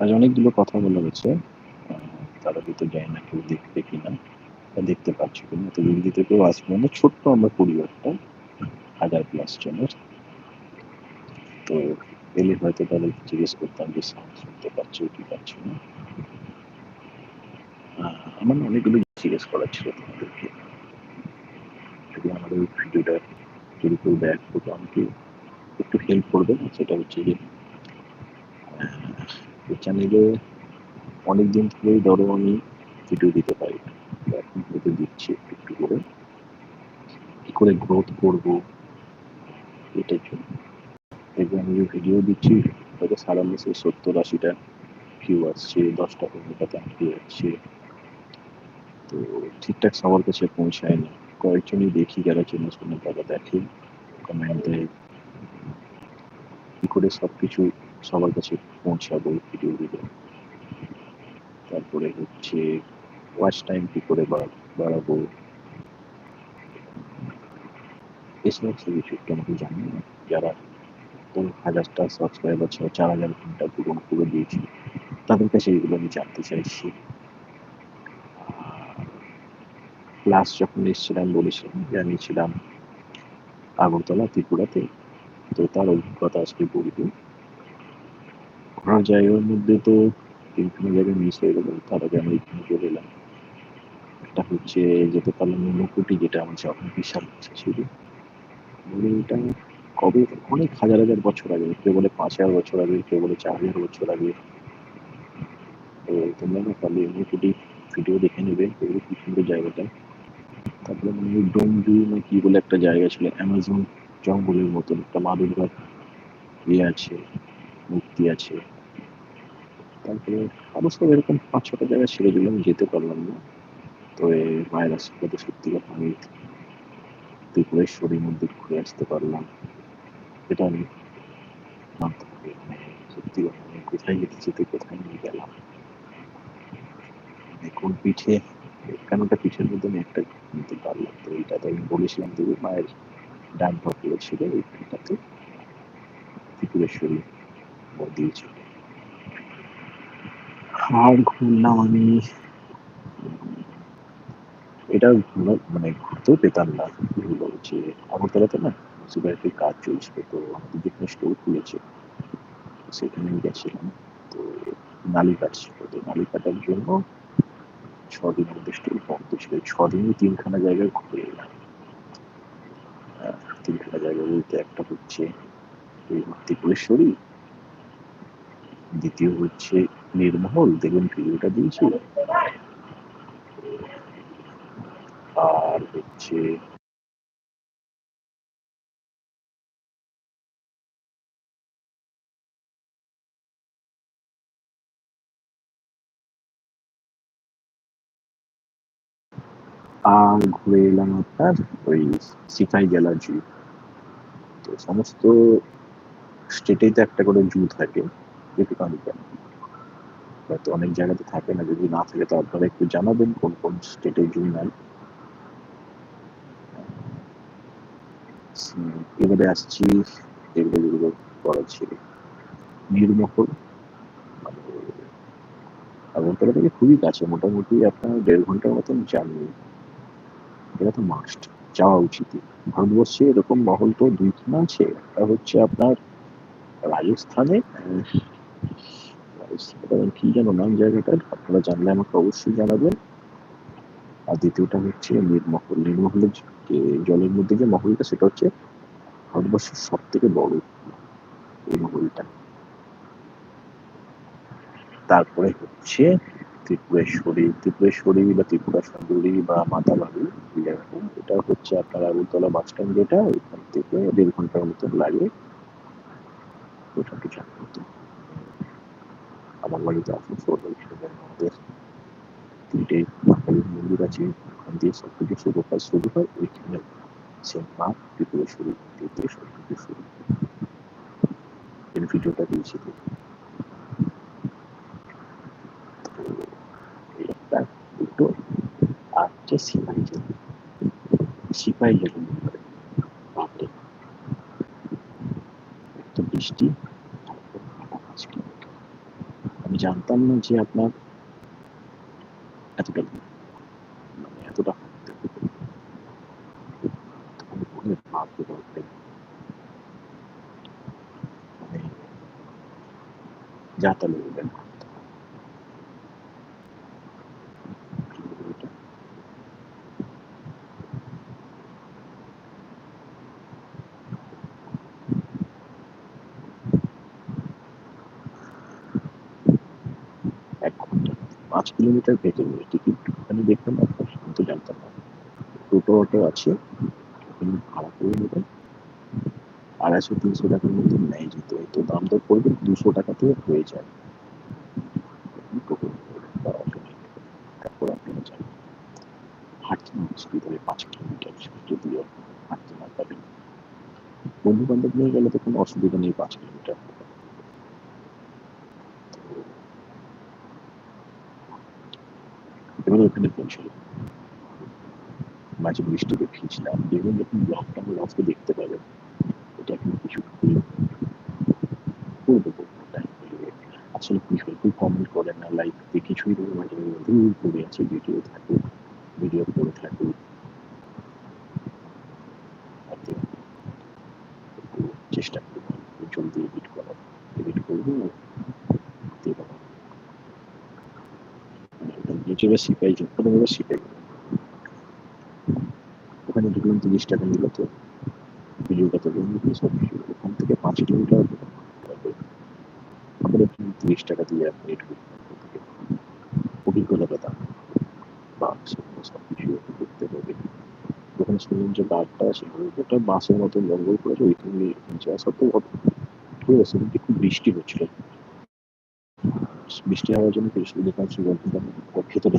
আজ অনেকগুলো কথা বলা হয়েছে। তারা হয়তো যায় না কেউ দেখবে কিনা দেখতে পাচ্ছি কিনা। তো যদি কেউ আসবে না ছোট্ট আমরা পরিবারটা, হাজার প্লাস জনের। তো এলে হয়তো তাদেরকে জিজ্ঞেস করতাম যে সাউন্ড শুনতে পাচ্ছ কি পাচ্ছ না? আমার অনেকগুলো জিজ্ঞেস করার ছিল তোমাদেরকে। যদি আমাদের ওই ভিডিওটা যদি কেউ দেখ, তো আমাকে একটু হেল্প করবে সেটা হচ্ছে যে এই চ্যানেলে অনেকদিন থেকেই ধরো আমি ভিডিও দিতে পারি। এখন হয়তো দিচ্ছি একটু একটু করে। কি করে গ্রোথ করব, এটার জন্য। আমি যে ভিডিও দিচ্ছি, হয়তো সারা মাসে সত্তর আশিটা ভিউ আসছে, দশটা পনেরোটা ভিউ আসছে তো ঠিকঠাক সবার কাছে পৌঁছায় না। কয়েকজনই দেখি, যারা চেনা শোনা তারা দেখে কমেন্ট দেয়। কি করে সব কিছু সবার কাছে পৌঁছাবো ভিডিও দিলে তারপরে হচ্ছে ওয়াচ টাইম কি করে বাড়াবো। সমস্ত কিছু একটু আমাকে জানিয়ে না যারা তোর হাজারটা সাবস্ক্রাইবার ছিল, চার হাজার ঘণ্টা পূরণ করে দিয়েছি, তাদের কাছে এগুলো আমি জানতে চাইছি। লাস্ট যখন এসেছিলাম, বলেছিলাম যে আমি ছিলাম আগরতলা ত্রিপুরাতে, তো তার অভিজ্ঞতা আজকে বলব। ঘোরার জায়গার মধ্যে তো বিভিন্ন জায়গায় মিস হয়ে গেল, তার আগে আমি এখানে চলে এলাম। একটা হচ্ছে যেতে পারলাম নুকুটি, যেটা আমার যখন বিশাল ইচ্ছা ছিল। বলে এটা কবে, অনেক হাজার হাজার বছর আগে, কেউ বলে পাঁচ হাজার বছর আগে, কেউ বলে চার হাজার বছর আগে। তোমরা না পারলে নুকুটি ভিডিও দেখে নেবে, এগুলো কি সুন্দর জায়গাটা। তারপরে মানে ডোমজু না কি বলে একটা জায়গা ছিল, অ্যামাজন জঙ্গলের মতন, একটা মা দুর্গার ইয়ে আছে, মূর্তি আছে। তারপরে সব এরকম পাঁচ ছটা জায়গা ছেড়ে দিলাম যেতে পারলাম না। তো এই মায়ের আশীর্বাদে সত্যি কথা আমি ত্রিপুরেশ্বরী মন্দির ঘুরে আসতে পারলাম। এটা আমি মানে সত্যি কথা আমি কোথায় যেতে যেতে কোথায় নিয়ে গেলাম। কোন পিঠে কেনটা পিঠের মধ্যে আমি একটা নিতে পারলাম তো এইটাতে আমি বলেছিলাম যে মায়ের ডান পকেটে ছিল ওইখানটাতে ত্রিপুরেশ্বরী মন্দির ছিল আর ঘুরলাম আমি। এটা মানে ঘুরতেও পেতাম না হলো যে আগরতলাতে না মিউনিসিপ্যালিটির কাজ চলছিল তো, আমাদের যেখানে স্টোর খুলেছে সেখানে গেছিলাম। তো নালি কাটছিল তো নালি কাটার জন্য ছদিন আমাদের স্টোর বন্ধ ছিল। ছদিনই তিনখানা জায়গায় ঘুরে এলাম। তিনখানা জায়গা বলতে একটা হচ্ছে ত্রিপুরেশ্বরী, দ্বিতীয় হচ্ছে নির্মহল দেখবেন ভিডিওটা দিয়েছি। আর হচ্ছে আর ঘুরে এলাম আপনার ওই সিপাই গেলার জু তো সমস্ত স্টেটেই তো একটা করে জু থাকে, যেটুকু কেন হয়তো অনেক জায়গাতে থাকে না, যদি না থাকে তো আপনারা একটু জানাবেন কোন কোন স্টেটে জু নাই এবারে আসছি এগুলো যেগুলো করা ছিল নির্মহল মানে আগরতলা থেকে খুবই কাছে, মোটামুটি আপনার দেড় ঘণ্টার মতন জার্নি এটা তো মাস্ট যাওয়া উচিত ভারতবর্ষে এরকম মহল তো দুইখানা আছে। হচ্ছে আপনার রাজস্থানে কি যেন নাম জায়গাটার আপনারা জানলে আমাকে অবশ্যই জানাবেন। আর দ্বিতীয়টা হচ্ছে নীরমহল নীরমহলের যে জলের মধ্যে যে মহলটা, সেটা হচ্ছে ভারতবর্ষের সব থেকে বড় এই মহলটা। তারপরে হচ্ছে ত্রিপুরেশ্বরী। ত্রিপুরেশ্বরী বা ত্রিপুরা সুন্দরী বা মাতাবাড়ি এটা হচ্ছে আপনার আগরতলা বাস স্ট্যান্ড যেটা, ওইখান থেকে দেড় ঘণ্টার মতন লাগে। ওটা কি মতো আমার বাড়িতে আসানসোল আমাদের তিনটে মহাকালীর মন্দির আছে ওখান দিয়ে সব থেকে শুরু হয় শুরু হয় ওইখানে সে মা ত্রিপুরেশ্বরী দিয়ে সব থেকে শুরু এর ভিডিওটা দিয়েছি একটা দুটো আর হচ্ছে সিপাহি জেলা সিপাহি জেলা এত বৃষ্টি আমি জানতাম না যে আপনার এতটা মানে এতটা মনে যা-তা লেভেলের হাঁটতে হয়। কিলোমিটার। এক ঘণ্টা। পাঁচ কিলোমিটার ভেতরে টিকিট ওখানে দেখলাম আপনার আমি তো জানতাম না। টোটো অটো আছে। ভাড়া করে নেবেন। আড়াইশো, তিনশো টাকার মধ্যে নেয় যেতে। তো দাম দর পড়বে দুশো টাকাতে হয়ে যায়। ৫ কিলোমিটার না পারেন। বন্ধু-বান্ধব নিয়ে গেলে তো কোনো অসুবিধা নেই পাঁচ কিলোমিটার। এবারে ওখানে পৌঁছালাম। মাঝে বৃষ্টিতে দেখিয়েছিলাম আমার আজকে দেখতে পাবেন। এটা কিছু। আসলে কি হয় কেউ কমেন্ট করে না, লাইক দিয়ে কিছুই না মাঝে মধ্যেই পড়ে আছে ভিডিও থাকুক, ভিডিও পড়ে থাকুক। চেষ্টা করব জলদি এডিট করার। এডিট করব দেব। ইউটিউবে সিপাই যখন হবে সিপাই। ওখানে ঢুকলাম ৳৩০ নিল তো। ভিডিওটা তো বন্ধ সব কিছু। ওখান থেকে ৫ কিলোমিটার ওখানে ৳৩০ দিয়ে সবকিছু দেখতে হবে। ওখানে শুনলাম যে গার্ডটা আছে, ওটা বাসের মতো জঙ্গল করেছে ওইখান যাওয়া সত্ত্বেও ঠিক আছে খুব বৃষ্টি হচ্ছিল। বৃষ্টি হওয়ার জন্য তিরিশ মিনিট পাঁচ গল্প ভিতরে